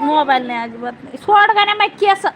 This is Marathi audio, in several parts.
मोबाईल नाही अजिबात. नाही सोड गाण्या माहिती असं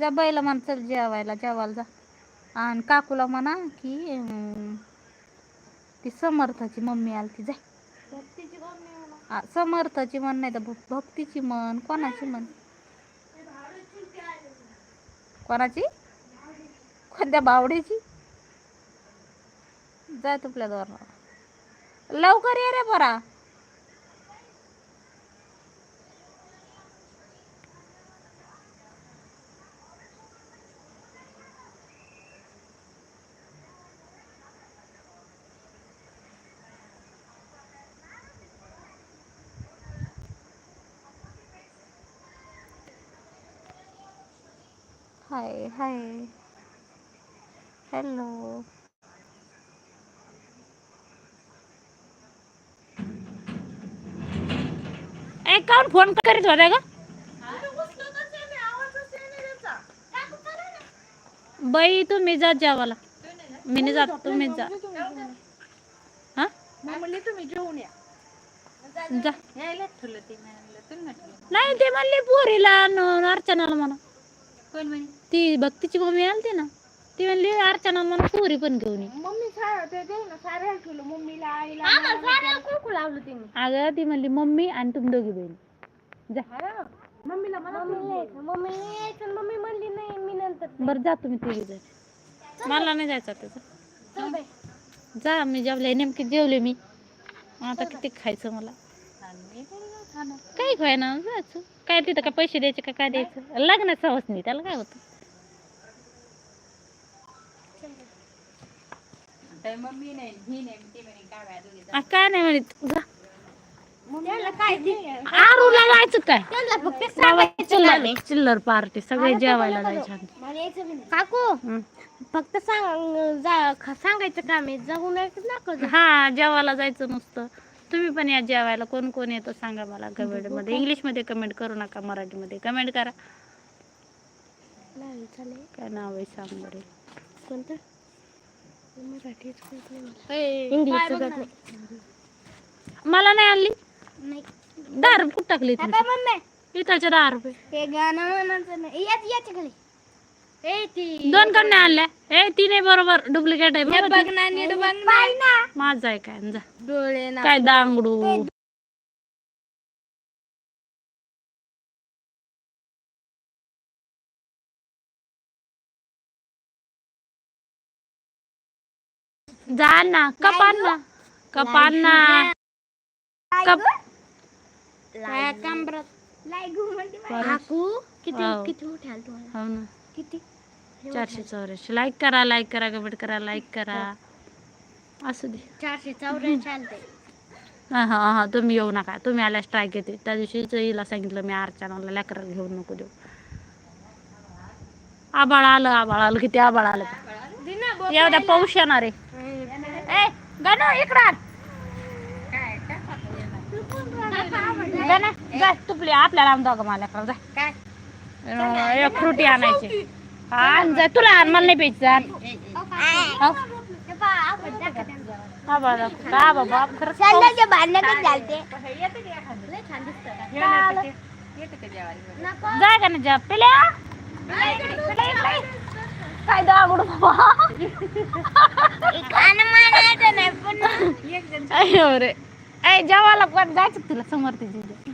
जा बैला म्हण चल जेवायला जेवायला जा. आणि काकूला म्हणा की ती समर्थाची मम्मी आली ती जाय समर्थाची म्हण नाही तर भक्तीची म्हण कोणाची म्हण? कोणाची? कोणत्या बावडीची? जाय तुपल्या दोर लवकर ये रे बरा हाय हाय हॅलो ए काऊन फोन करीत होत्या का बाई तुम्ही जा जेवायला. मी नाही जात जा. हा? तुम्ही जेवून या जा नाही ते म्हणले पोरीला न- अर्चनाला म्हणा कोण म्हणे? ती भक्तीची मम्मी आलती ना ती म्हणली अर्चना म्हणा पोरी पण घेऊन ये. मम्मी सारं ते दे ना सारं ठेवलं मम्मीला आईला सारं कुकू लावलं तिने? अगं ती म्हणली मम्मी आणि तुम्ही दोघी बहीण. जा. मम्मीला मम्मी यायचं मम्मी यायचं मम्मी म्हणली नाही मी नंतर बरं जा तुम्ही तिघी जण. मला नाही जायचं त्याचं जा. मी जेवले नेमके जेवले मी. आता किती खायचं मला. काही खाय ना जायचं. काय तिथं काय पैसे द्यायचे का काय द्यायचं? लग्नाचं हवस नाही त्याला काय होतं? मम्मी नाही ही नाही ती म्हणे काय नाही जा. आरूला जायचं काय? त्याला फक्त बाबा, चिल्लर चिल्लर पार्टी सगळे जेवायला जायचे. काकू? हं. फक्त सांग जा ख- सांगायचं काम आहे जाऊन नका हा जेवायला जायचं नुसतं. तुम्ही पण या जेवायला. कोण कोण येतं सांगा मला कमेंटमध्ये. इंग्लिशमध्ये कमेंट करू नका मराठीमध्ये. कमेंट करा. काय नाव आहे सांग बरे कोणतं मला. नाही. मला नाही आणली? नाही. दहा रुपये कुठं टाकली दहा रुपये. हे गाणं म्हणायचं नाही. याच याच्या खाली दोन कन्या आणल्या. ए ती नाही बरोबर डुप्लिकेट आहे हे बघ. ना नीट बघ ना. माझा आहे काय? जा. डोळे ना. काय दांगडू? जा ना कपान ना. कपान ना. कप. किती हो. किती मोठे आले तुम्हाला? हो ना. किती? चारशे चौऱ्याऐंशी. लाईक करा लाईक करा कमेंट करा लाईक करा. असू दे. चारशे चौऱ्याऐंशी आलते. हा हा हा तुम्ही येऊ नका. तुम्ही आल्यास स्ट्राईक येते. त्या दिवशीच हिला सांगितलं मी अर्चनाला लेकराला घेऊन नको देऊ. आबाळ आलं आबाळ आलं किती आबाळ आलं. एवढ्या पाऊस येणार आहे. ए गणू इकडं गणा जा तुपली आपल्याला आम दोघं मला जा. काय? एक फ्रुटी आणायची. हा आण जा. तुला आण मला नाही प्यायची. आण. हो. बाबा. का बाबा? जा का ना जा पिल्या. काय बाबा? रे. जेवायला पण जायचं तुला? समोर तिथे.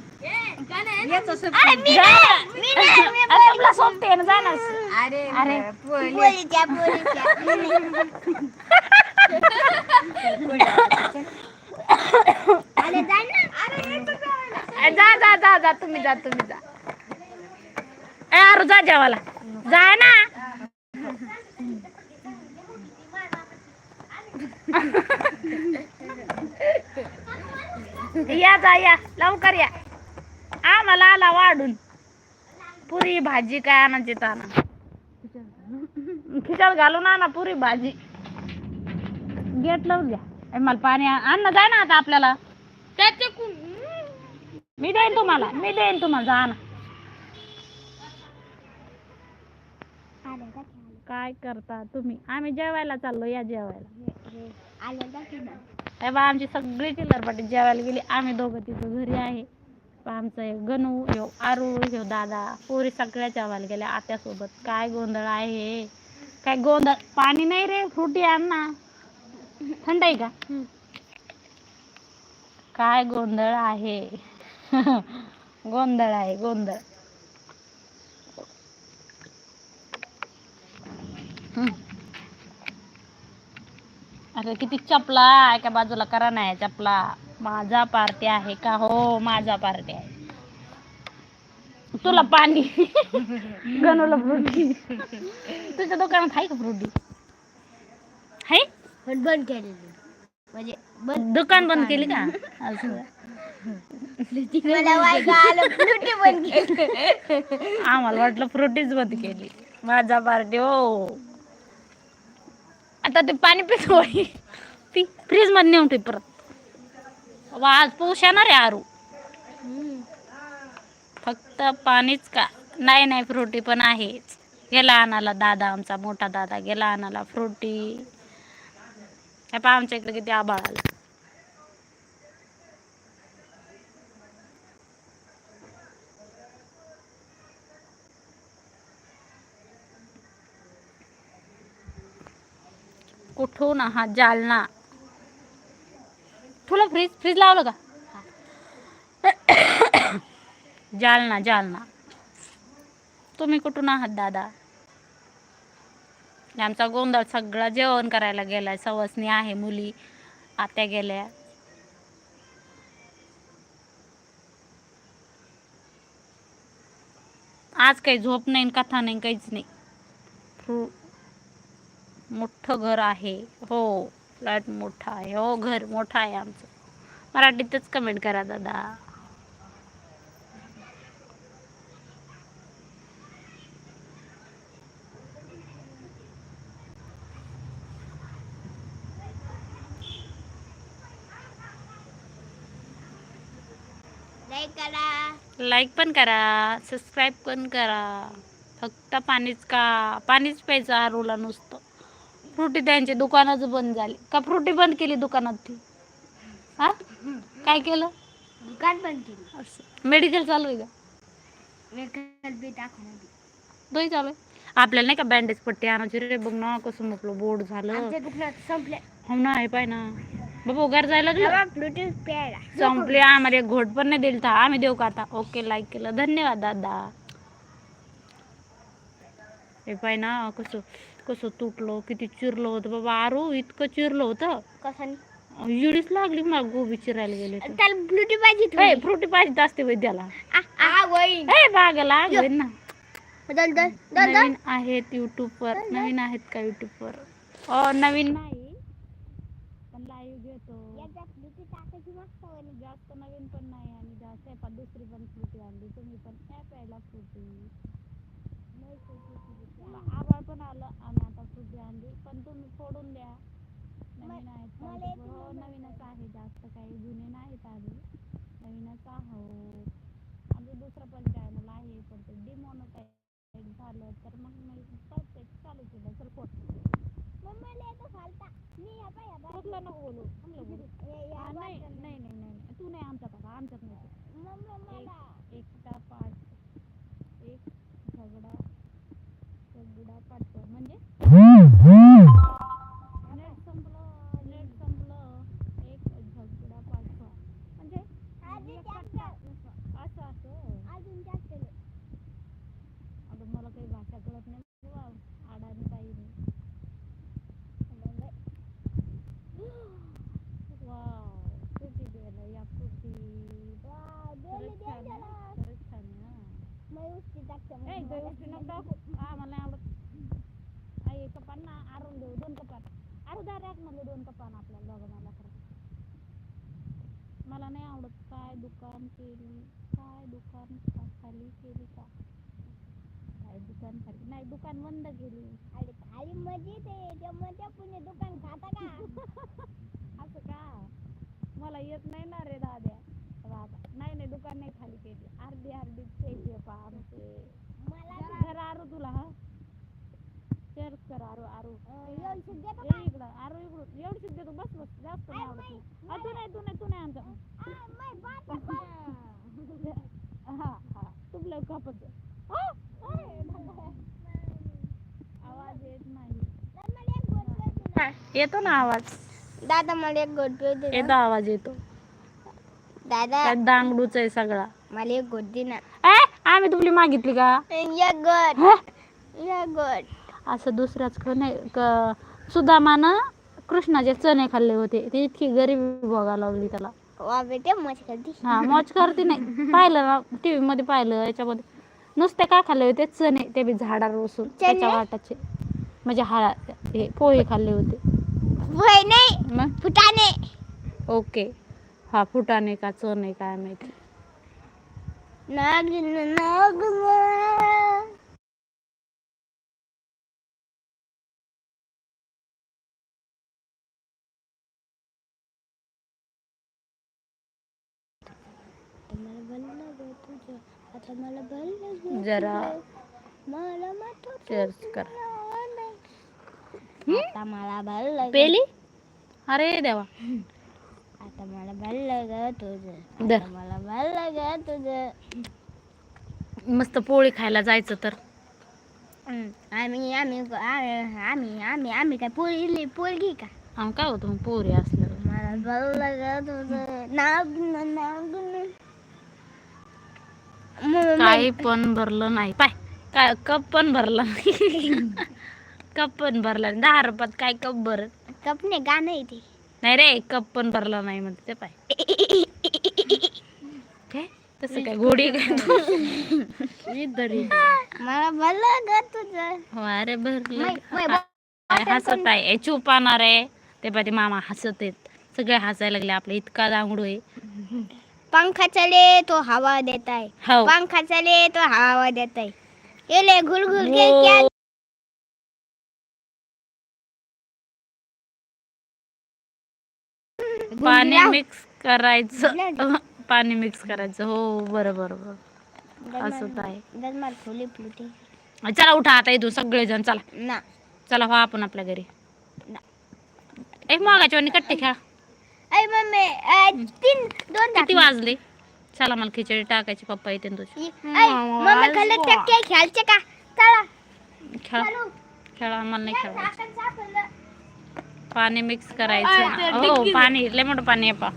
तुला सोबते ना जा ना. अरे अरे. अरे जा जा जा जा जा तुम्ही जा तुम्ही जा. अरे जा जेवायला. जा ना. या जा या. लवकर या. आम्हाला आला वाढून. पुरी भाजी काय आणायची ताना खिचड घालून आणा पुरी भाजी. गेट लावून द्या. ए, मला पाणी आण आण ना जाय ना आता आपल्याला. मी देईन तुम्हाला. मी देईन तुम्हाला. जा ना काय करता तुम्ही? आम्ही जेवायला चाललो या जेवायला. आमची सगळी चिल्लरपाटी जेवायला गेली. आम्ही दोघं तिथं घरी आहे. आमचं हे गणू ह्यो आरू ह्यो दादा पोरी सगळ्या जेवायला गेल्या आत्यासोबत. काय गोंधळ आहे? काय गोंधळ? पाणी नाही रे फ्रुटी आण ना. थंड आहे का? काय गोंधळ आहे? गोंधळ आहे गोंधळ. अरे किती चपला एका बाजूला करा नाही चपला. माझा पार्टी आहे का? हो माझा पार्टी आहे. तुला पाणी. गणूला फ्रुटी. तुझ्या दुकानात आहे का फ्रुटी? आहे? पण बंद केलेली. म्हणजे बंद दुकान बंद केली का? असं. आम्हाला वाटलं फ्रुटीच बंद केली. माझा पार्टी हो. आता ते पाणी पित फ्रीजमध्ये नेऊन ठेव परत. वा आज पाऊस येणार आहे आरू. फक्त पाणीच का? नाही नाही फ्रुटी पण आहेच. गेला आणाला दादा आमचा मोठा दादा गेला आणाला फ्रुटी. हे पहा आमच्या इकडे किती आभाळ आला. कुठून हा जालना. तुला फ्रीज फ्रीज लावलं का जालना जालना. तुम्ही कुठून आहात दादा? आमचा गोंधळ सगळा जेवण करायला गेलाय. सवसनी आहे मुली आत्या गेल्या. आज काही झोप नाही कथा नाही काहीच नाही. फ्रू मोठं घर आहे. हो. फ्लॅट मोठा आहे. हो घर मोठं आहे आमचं. मराठीतच कमेंट करा दादा. लाईक पण करा सबस्क्राईब पण करा. फक्त पाणीच का पाणीच प्यायचं आरूला नुसतं. फ्रुटी त्यांची दुकानच बंद झाली. का फ्रुटी बंद केली दुकानात ती? हा? काय केलं? दुकान बंद केली. असं. मेडिकल चालू आहे का? दोही चालू आहे? आपल्याला नाही का बँडेज पट्टी आणायची? रे बघ ना कसं म्हटलं बोर्ड झालं. आमच्या दुकानात संपले हो ना आहे पाय ना. बाबा घर जायला लागलं? तेव्हा ब्लूटूथ प्यायला. संपले. आम्हाला एक घोट पण नाही दिल तर आम्ही देऊ का आता? ओके लाईक केलं. धन्यवाद दादा. हे पाय ना कसं कसं तुटलं किती चिरलं होतं बाबा. आरू इतकं चिरलं होतं. कसं इडीच लागली मला गोबी चिरायला गेले तर. त्याला ब्लूटूथ पाहिजे ए. फ्रुटी पाहिजे असते वैद्याला. ए बागाला होईन ना. दल दल दल दल. नवीन आहेत युट्यूबवर नवीन आहेत का युट्यूबवर? अ नवीन नाही. पण लाईव्ह घेतो. याच्यात ब्लूटूथ टाकायची मस्त. जास्त नवीन पण नाही आणि जास्त आहे. पण दुसरी पण फ्रुटी आणली. तुम्ही पण काय प्यायला फ्रुटी. आभाळ पण आलं आणि आता फ्रुटी आणली पण तुम्ही फोडून द्या. नवीन आहेत? हो नवीनच आहे. जास्त काही जुने नाहीत आधी नवीनच आहोत आमचं दुसरं पण चॅनल आहे पण ते डिमॉनिटाईज झालं तर मग मी परत एक चालू केलं चल फोट मम्मीला येतो फालता. मी या बाय, या बाय. कुठलं नको बोलू चांगलं बोलू ये- या हा, बाय. नाही नाही नाही नाही नाही. तू नाही आमच्यात आता आमच्यात नाही मम्मी मला. एकटा पाठ एक झगडा झगडा पाठ म्हणजे नेट संपलं नेट संपलं एक झगडा पाठवा म्हणजे आधी एक जास्त. पट्टा. असं असं अजून जास्त लो. अगं मला काही भाषा कळत नाही बाबा. आडाने काही नाही वाव फ्रुटी द्यायला या फ्रुटी वाव, दिली, खरंच छान दिली आहे ना. खरंच छान आहे हा मग उष्टी टाकते मग ए मला. गोष्टी नको टाकू हा मला नाही आवडत आई एक कपान ना आरून देऊ दोन कपान मध्ये दोन कपान आपल्याला दोघांना खरं? मला नाही आवडत काय दुकान केली काय दुकान खाली केली का? काय दुकान खाली? नाही दुकान बंद केली. अरे खाली मजेत आहे मध्ये पुणे दुकान खाता का? असं का? मला येत नाही ना रे दाद्या. दादा नाही नाही दुकान नाही खाली केली. अर्धी अर्धी पेज पा आमचे. मला घर आरू तुला हा? कर आरू आरू. ये इकडं आरू इकडून देतो बस बस. जास्त नाही आवडत तू नाही तू नाही तू नाही आमचा. आ, मै बात आहे, बात. हा हा. कापत आवाज येत नाही. दादा, मला एक गोट पेय दे ना. येतो ना आवाज. दादा मला एक गोट दे येतो ना. आवाज येतो. दादा. दांगडूच आहे सगळा. मला एक गोट दे ना. ए आम्ही तुपली मागितली का? एक गोट? एक गोट असं दुसऱ्याच क नाही क सुदामानं कृष्णाचे चणे खाल्ले होते. ती इतकी गरिबी बघायला लागली त्याला. वा बेटे मस्त करती. हा मौज करते नाही. पाहिलं ना टीव्ही मध्ये पाहिलं याच्यामध्ये. नुसते काय खाल्ले होते? चणे ते बी झाडावर बसून त्याच्या वाटाचे. म्हणजे हा हे पोहे खाल्ले होते. वय नाही मग? फुटाणे. ओके. हा फुटाणे का चणे काय माहिती. नाग नाग मला भरलं ग तुझं आता मला भरलं ग जरा चेअर्स कर. आता मला ग. पेली? अरे देवा. आता मला भरलं ग तुझं. मला भरलं ग तुझं. मस्त पोळी खायला जायचं तर. आम्ही आम्ही आम्ही आम्ही आम्ही काय पोळी पोळगी का? आम काय होतं पोरी असलं मला भरलं ग तुझं. नाग नाग काही पण भरलं नाही. पाय काय कप पण भरला नाही. कप पण भरला नाही. दहा रुपयात काय कप भरत? कपने गाणं आहे ते. नाही रे कप पण भरला नाही म्हणते ते पाय. काय? तसं काय गोडी दरी. मला भरलं ग तुझं. हो अरे भरलं. काय हसत आहे. ए, चूप आणणार आहे ते ते मामा हसत आहेत. सगळे हसायला लागले. आपले इतका दांगडू आहे. पंखा चले तो हवा देता है. हो पंखा चले तो हवा देता है. ये ले घुल घुल के क्या पाणी मिक्स करायचं पाणी मिक्स करायचं. हो बरं बरं बरं. असं आहे. खोली चला उठा आता इथून सगळेजण. चला. ना. चला व्हा आपण आपल्या घरी. एक मागाच्या वाणी कट्टे खेळा. मम्मी तीन दोन किती वाजले? चला मला खिचडी टाकायची पप्पा येते तुझी अय मम्मी खाल्लं टक्के खेळचे का? चला. खेळा. खेळा आम्हाला नाही खेळायचं सापडलं. पाणी मिक्स करायचं. हो पाणी लय मोठं पाणी आहे पा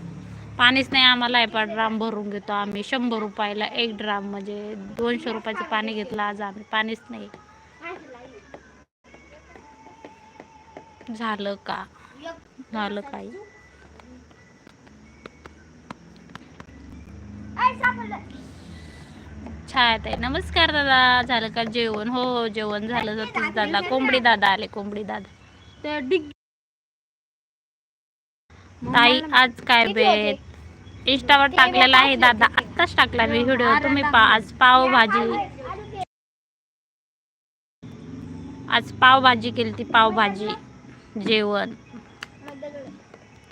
पाणीच नाही आम्हाला आहे पा ड्राम भरून घेतो आम्ही. शंभर रुपयाला एक ड्राम म्हणजे दोनशे रुपयाचं पाणी घेतलं आज आम्ही. पाणीच नाही. झालं का? झालं काही. छान आहे नमस्कार दादा. झालं का जेवण? हो हो जेवण झालं. सतीश दादा. कोंबडी दादा आले कोंबडी दादा. ताई आज काय बेत इंस्टावर टाकलेला आहे दादा. आत्ताच टाकला मी व्हिडिओ. तुम्ही पा आज पावभाजी आज पावभाजी केली ती पावभाजी जेवण.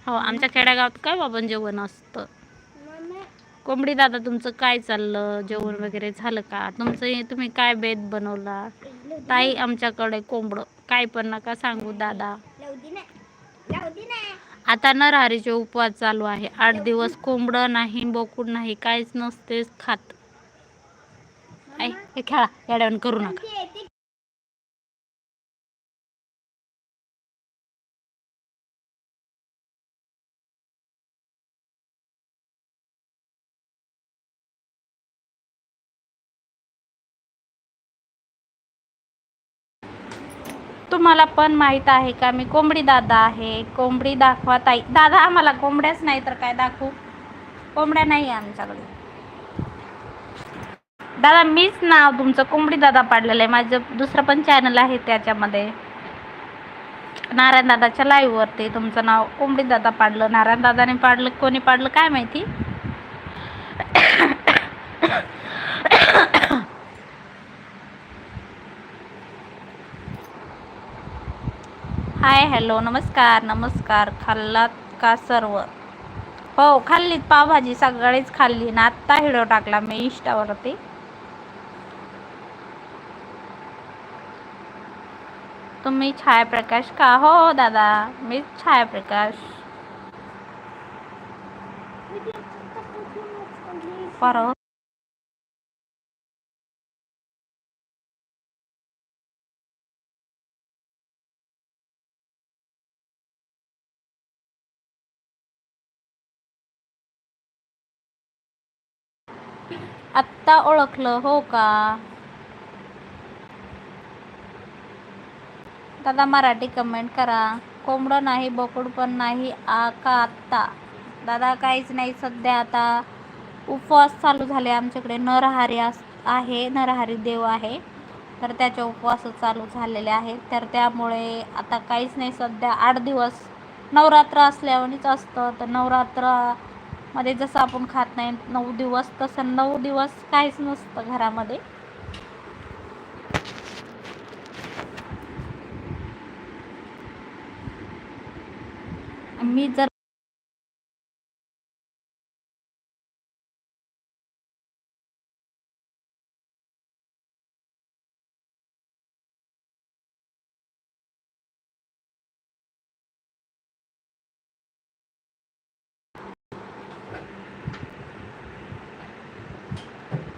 हो आमच्या खेड्यागावात काय बाबा जेवण असतं? कोंबडी दादा तुमचं काय चाललं? जेवण वगैरे झालं का? तुमचं तुम्ही काय बेत बनवला? ताई आमच्याकडे कोंबडं. काय पण नका सांगू दादा. आता नरहारीचे उपवास चालू आहे. आठ दिवस कोंबडं नाही बोकूड नाही काहीच नसतेच खात. हे खेळा. येड्यावरून करू नका. तुम्हाला पण माहीत आहे का? मी कोंबडी दादा आहे. कोंबडी दाखवा ताई. दादा आम्हाला कोंबड्याच नाही तर काय दाखवू? कोंबड्या नाही आहे आमच्याकडे. दादा मीच नाव तुमचं कोंबडी दादा पाडलेलं आहे. माझं दुसरं पण चॅनल आहे त्याच्यामध्ये. नारायण दादाच्या लाईव्ह वरती तुमचं नाव कोंबडी दादा पाडलं. नारायण दादाने पाडलं कोणी पाडलं काय माहिती? हाय हॅलो नमस्कार नमस्कार खाल्लात का सर्व? हो खाल्लीत पावभाजी सगळीच खाल्ली ना आत्ता व्हिडिओ टाकला मी इंस्टावरती. तुम्ही छायाप्रकाश का? हो हो दादा मी छायाप्रकाश. परत आत्ता ओळखलं हो का? दादा मराठी कमेंट करा. कोंबडं नाही बोकड पण नाही आ का आत्ता? दादा काहीच नाही सध्या आता. उपवास चालू झाले आमच्याकडे. नरहारी अस आहे नरहारी देव आहे. तर त्याचे उपवास चालू झालेले आहेत. तर त्यामुळे आता काहीच नाही सध्या. आठ दिवस नवरात्र असल्यावरच असतं. तर नवरात्र मध्ये जसं आपण खात नाही नऊ दिवस तसं नऊ दिवस काहीच नसतं घरामध्ये. मी जर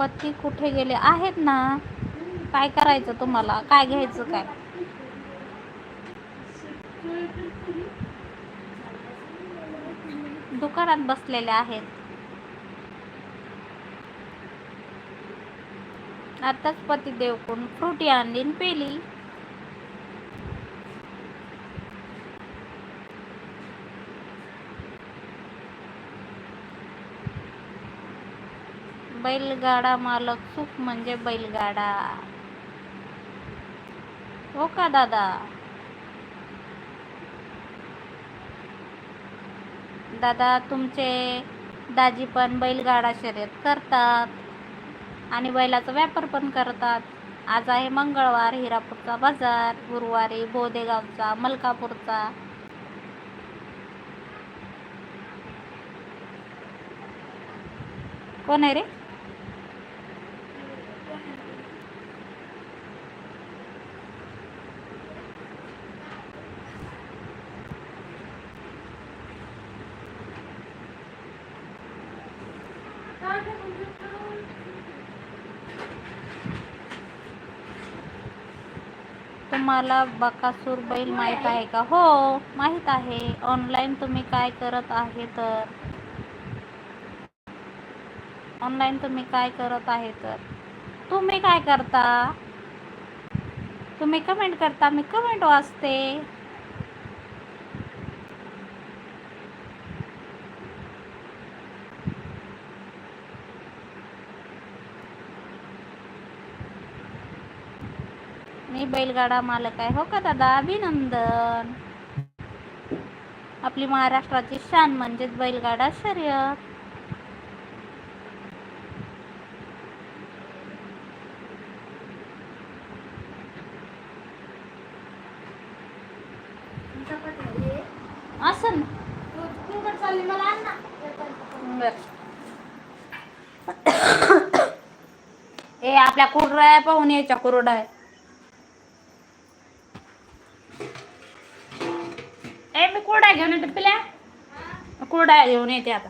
पती कुठे गेले आहेत ना? काय करायचं तुम्हाला? काय घ्यायचं काय? दुकानात बसलेले आहेत. आताच पती देवकून फ्रुटी आणली पेली. बैलगाडा मालक सुख म्हणजे बैलगाडा. हो का दादा? दादा तुमचे दाजी पण बैलगाडा शर्यत करतात आणि बैलाचा व्यापार पण करतात. आज आहे मंगळवार हिरापूरचा बाजार गुरुवारी बोदेगावचा मलकापूरचा. कोण आहे रे? तुम्हाला बकासूर बैल माहीत आहे का? हो माहीत आहे. ऑनलाईन तुम्ही काय करत आहे तर? ऑनलाईन तुम्ही काय करत आहे तर? तुम्ही काय करता? तुम्ही कमेंट करता मी कमेंट वाचते. मी बैलगाडा मालक आहे. हो का दादा? अभिनंदन. आपली महाराष्ट्राची शान म्हणजेच बैलगाडा शर्यत. असं ना? ए आपल्या कुरड्या पाहून यायच्या कुरडा आहे ए येऊन घेऊन येते आता.